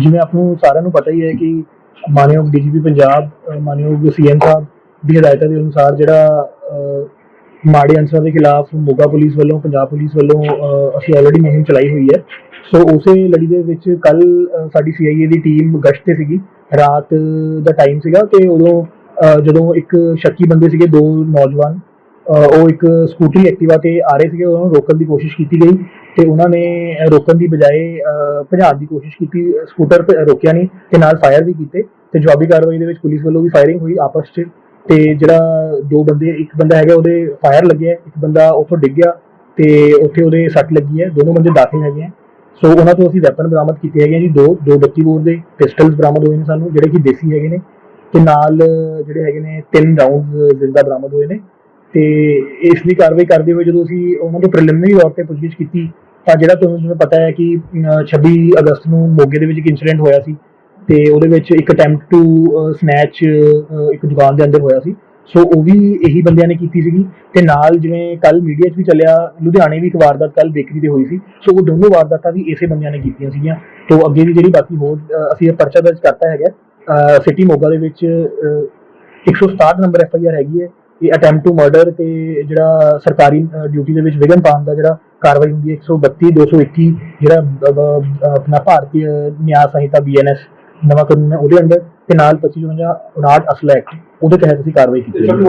ਜਿਵੇਂ ਆਪ ਨੂੰ ਸਾਰਿਆਂ ਨੂੰ ਪਤਾ ਹੀ ਹੈ ਕਿ ਮਾਨਯੋਗ ਡੀਜੀਪੀ ਪੰਜਾਬ, ਅਹ ਮਾਨਯੋਗ ਸੀਐਮ ਸਾਹਿਬ ਦੀ ਹਦਾਇਤਾਂ ਦੇ ਅਨੁਸਾਰ ਜਿਹੜਾ ਮਾੜੇ ਅਨਸਰਾਂ ਦੇ ਖਿਲਾਫ ਮੋਗਾ ਪੁਲਿਸ ਵੱਲੋਂ ਪੰਜਾਬ ਪੁਲਿਸ ਵੱਲੋਂ ਅਹ, ਅਸੀਂ ਆਲਰੇਡੀ ਮੁਹਿੰਮ ਚਲਾਈ ਹੋਈ ਹੈ। ਸੋ ਉਸੇ ਲੜੀ ਦੇ ਵਿੱਚ ਕੱਲ ਸਾਡੀ ਸੀਆਈਏ ਦੀ ਟੀਮ ਗਸ਼ਤ ਤੇ ਸੀਗੀ। ਰਾਤ ਦਾ ਟਾਈਮ ਸੀਗਾ ਤੇ ਉਦੋਂ ਅਹ, ਜਦੋਂ ਇੱਕ ਸ਼ੱਕੀ ਬੰਦੇ ਸੀਗੇ ਦੋ ਨੌਜਵਾਨ ਅਹ ਉਹ ਇੱਕ ਸਕੂਟਰੀ ਐਕਟਿਵਾ ਤੇ ਆ ਰਹੇ ਸੀਗੇ ਉਹਨਾਂ ਨੂੰ ਰੋਕਣ ਦੀ ਕੋਸ਼ਿਸ਼ ਕੀਤੀ ਗਈ ਤੇ ਉਹਨਾਂ ਨੇ ਅਹ, ਰੋਕਣ ਦੀ ਬਜਾਏ ਅਹ, ਭਜਾਉਣ ਦੀ ਕੋਸ਼ਿਸ਼ ਕੀਤੀ। ਸਕੂਟਰ ਤੇ ਰੋਕਿਆ ਨਹੀਂ ਤੇ ਨਾਲ ਫਾਇਰ ਵੀ ਕੀਤੇ ਤੇ ਜਵਾਬੀ ਕਾਰਵਾਈ ਦੇ ਵਿੱਚ ਪੁਲਿਸ ਵੱਲੋਂ ਵੀ ਫਾਇਰਿੰਗ ਹੋਈ ਆਪਸ 'ਚ ਤੇ ਜਿਹੜਾ ਦੋ ਬੰਦੇ ਇੱਕ ਬੰਦਾ ਹੈਗਾ ਉਹਦੇ ਫਾਇਰ ਲੱਗਿਆ ਇੱਕ ਬੰਦਾ ਉੱਥੋਂ ਡਿੱਗ ਗਿਆ ਤੇ ਉੱਥੇ ਉਹਦੇ ਸੱਟ ਲੱਗੀ ਹੈ ਦੋਨੋਂ ਬੰਦੇ ਦਾਖਲ ਹੈਗੇ ਆ। ਸੋ ਉਹਨਾਂ ਤੋਂ ਅਸੀਂ ਵੈਪਨ ਬਰਾਮਦ ਕੀਤੇ ਹੈਗੇ ਜੀ ਦੋ ਦੋ 32 ਬੋਰ ਦੇ ਪਿਸਟਲਸ ਬਰਾਮਦ ਹੋਏ ਨੇ ਸਾਨੂੰ ਜਿਹੜੇ ਕਿ ਦੇਸੀ ਹੈਗੇ ਨੇ ਤੇ ਨਾਲ ਜਿਹੜੇ ਹੈਗੇ ਨੇ ਤਿੰਨ ਰਾਉਂਡਸ ਜ਼ਿੰਦਾ ਬਰਾਮਦ ਹੋਏ ਨੇ। ਤੇ ਇਸ ਦੀ ਕਾਰਵਾਈ ਕਰਦੇ ਹੋਏ ਜਦੋਂ ਅਸੀਂ ਉਹਨਾਂ ਤੋਂ ਪ੍ਰੀਲਿਮਿਨਰੀ ਤੌਰ ਤੇ ਪੁੱਛਗਿੱਛ ਕੀਤੀ ਤਾਂ ਜਿਹੜਾ ਤੁਹਾਨੂੰ ਜਿਵੇਂ ਪਤਾ ਹੈ ਕਿ ਅਮ, 26 ਅਗਸਤ ਨੂੰ ਮੋਗੇ ਦੇ ਵਿੱਚ ਇੱਕ ਇਨਸੀਡੈਂਟ ਹੋਇਆ ਸੀ ਤੇ ਉਹਦੇ ਵਿੱਚ ਇੱਕ ਅਟੈਂਪਟ ਟੂ ਸਨੈਚ ਇੱਕ ਦੁਕਾਨ ਦੇ ਅੰਦਰ ਹੋਇਆ ਸੀ। ਸੋ ਉਹ ਵੀ ਇਹੀ ਬੰਦਿਆਂ ਨੇ ਕੀਤੀ ਸੀਗੀ। ਤੇ ਨਾਲ ਜਿਵੇਂ ਕੱਲ ਮੀਡੀਆ 'ਚ ਵੀ ਚੱਲਿਆ ਲੁਧਿਆਣੇ ਵੀ ਇੱਕ ਵਾਰਦਾਤ ਕੱਲ ਬੇਕਰੀ ਤੇ ਹੋਈ ਸੀ। ਸੋ ਉਹ ਦੋਨੋਂ ਵਾਰਦਾਤਾਂ ਵੀ ਇਸੇ ਬੰਦਿਆਂ ਨੇ ਕੀਤੀਆਂ ਸੀਗੀਆਂ। ਤੇ ਅੱਗੇ ਵੀ ਜਿਹੜੀ ਬਾਕੀ ਹੋਰ ਅਸੀਂ ਇਹ ਪਰਚਾ ਦਰਜ ਕਰਤਾ ਹੈਗਾ ਸਿਟੀ ਮੋਗਾ ਦੇ ਵਿੱਚ ਅ, 167 ਨੰਬਰ ਐਫ ਆਈ ਆਰ ਹੈਗੀ ਹੈ। ਇਹ ਅਟੈਂਪਟ ਟੂ ਮਰਡਰ ਤੇ ਜਿਹੜਾ ਸਰਕਾਰੀ ਡਿਊਟੀ ਦੇ ਵਿੱਚ ਵਿਘਨ ਪਾਉਣ ਦਾ ਜਿਹੜਾ ਕਾਰਵਾਈ ਹੁੰਦੀ ਹੈ। 132 221 ਜਿਹੜਾ ਅ, ਅ, ਆਪਣਾ ਭਾਰਤੀ ਨਿਆਂ ਸੰਹਿਤਾ ਬੀਐਨਐਸ ਨਵਾਂ ਕਾਨੂੰਨ ਹੈ ਉਹਦੇ ਅੰਦਰ ਤੇ ਨਾਲ 25 59 ਅਸਲਾ ਐਕਟ ਉਹਦੇ ਤਹਿਤ ਅਸੀਂ ਕਾਰਵਾਈ ਕੀਤੀ ਹੈ